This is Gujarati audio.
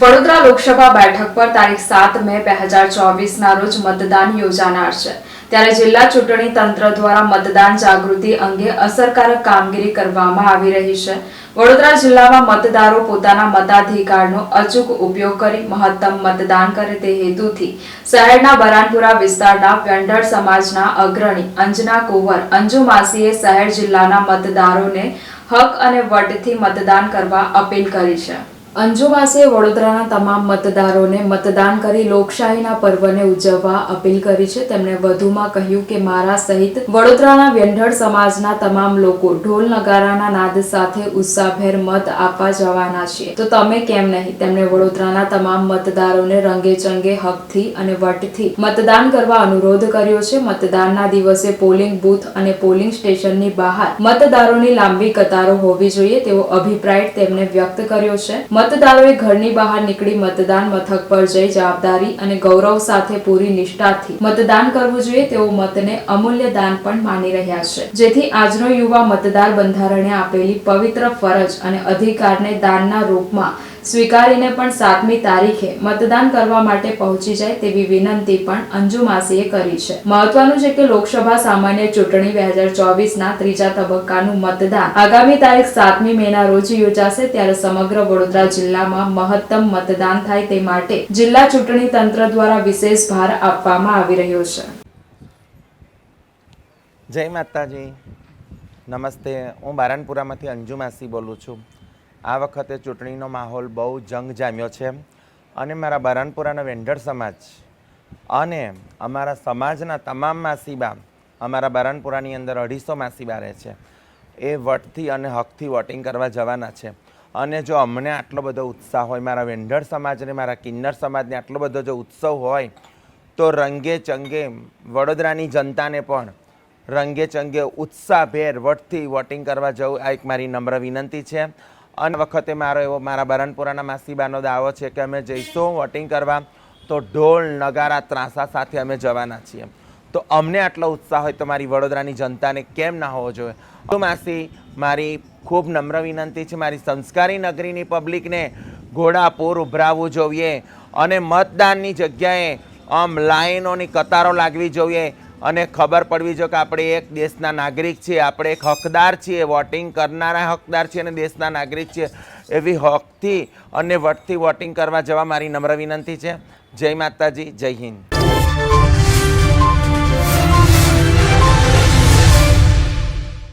વડોદરા લોકસભા બેઠક પર તારીખ સાત મે બે હજાર ચોવીસના રોજ મતદાન યોજાનાર છે. ત્યારે જિલ્લા ચૂંટણી તંત્ર દ્વારા મતદાન જાગૃતિ અંગે અસરકારક કામગીરી કરવામાં આવી રહી છે. વડોદરા જિલ્લામાં મતદારો પોતાના મતાધિકારનો અચૂક ઉપયોગ કરી મહત્તમ મતદાન કરે તે હેતુથી શહેરના બરાનપુરા વિસ્તારના વેન્ડર સમાજના અગ્રણી અંજના કુંવર અંજુ માસીએ શહેર જિલ્લાના મતદારોને હક અને વટથી મતદાન કરવા અપીલ કરી છે. અંજુમાસીએ વડોદરાના તમામ મતદારોને મતદાન કરી લોકશાહીના પર્વને ઉજવવા અપીલ કરી છે. તેમણે વધુમાં કહ્યું કે મારા સહિત વડોદરાના વ્યંઢળ સમાજના તમામ લોકો ઢોલ નગારાના નાદ સાથે ઉત્સાહભેર મત આપવા જવાના છે. તો તમે કેમ નહીં? તેમણે વડોદરાના તમામ મતદારોને રંગે ચંગે હકથી અને વટથી મતદાન કરવા અનુરોધ કર્યો છે. મતદાનના દિવસે પોલિંગ બૂથ અને પોલિંગ સ્ટેશનની બહાર મતદારોની લાંબી કતારો હોવી જોઈએ તેવો અભિપ્રાય તેમણે વ્યક્ત કર્યો છે. મતદારોએ ઘરની બહાર નીકળી મતદાન મથક પર જઈ જવાબદારી અને ગૌરવ સાથે પૂરી નિષ્ઠાથી મતદાન કરવું જોઈએ તેઓ મતને અમૂલ્ય દાન પણ માની રહ્યા છે. જેથી આજનો યુવા મતદાર બંધારણે આપેલી પવિત્ર ફરજ અને અધિકારને દાનના રૂપમાં સ્વીકારીને પણ સાતમી તારીખે મતદાન કરવા માટે પહોંચી જાય તેવી વિનંતી પણ અંજુ માસીએ કરી છે. મહત્વનું છે કે લોકસભા સામાન્ય ચૂંટણી બે હજાર ચોવીસના ત્રીજા તબક્કાનું મતદાન આગામી તારીખ સાતમી મેના રોજ યોજાશે ત્યારે સમગ્ર વડોદરા જિલ્લામાં મહત્તમ મતદાન થાય તે માટે જિલ્લા ચૂંટણી તંત્ર દ્વારા વિશેષ ભાર આપવામાં આવી રહ્યો છે. જય માતાજી. નમસ્તે. હું બારણપુરામાંથી અંજુ બોલું છું. આ વખતે ચૂંટણીનો માહોલ બહુ જંગ જામ્યો છે. અને મારા બારણપુરાના વેન્ડર સમાજ અને અમારા સમાજના તમામ માસીબા અમારા બારણપુરાની અંદર અઢીસો માસીબા રહે છે. એ વટથી અને હકથી વોટિંગ કરવા જવાના છે. અને જો અમને આટલો બધો ઉત્સાહ હોય, મારા વેન્ડર સમાજને મારા કિન્નર સમાજને આટલો બધો જો ઉત્સવ હોય, તો રંગે ચંગે વડોદરાની જનતાને પણ રંગે ચંગે ઉત્સાહભેર વટથી વોટિંગ કરવા જવું આ એક મારી નમ્ર વિનંતી છે. અને વખતે મારો એવો, મારા બરણપુરાના માસીબાનો દાવો છે કે અમે જઈશું વોટિંગ કરવા, તો ઢોલ, નગારા, ત્રાસા સાથે અમે જવાના છીએ. તો અમને આટલો ઉત્સાહ હોય તો મારી વડોદરાની જનતાને કેમ ના હોવો જોઈએ? તો માસી, મારી ખૂબ નમ્ર વિનંતી છે, મારી સંસ્કારી નગરીની પબ્લિકને ઘોડાપૂર ઉભરાવવું જોઈએ અને મતદાનની જગ્યાએ આમ લાઈનોની કતારો લાગવી જોઈએ. અને ખબર પડવી જોઈએ કે આપણે એક દેશના નાગરિક છીએ, આપણે એક હકદાર છીએ, વોટિંગ કરનારા હકદાર છીએ અને દેશના નાગરિક છીએ. એવી હકથી અને વટથી વોટિંગ કરવા જવા મારી નમ્ર વિનંતી છે. જય માતાજી, જય હિન્દ.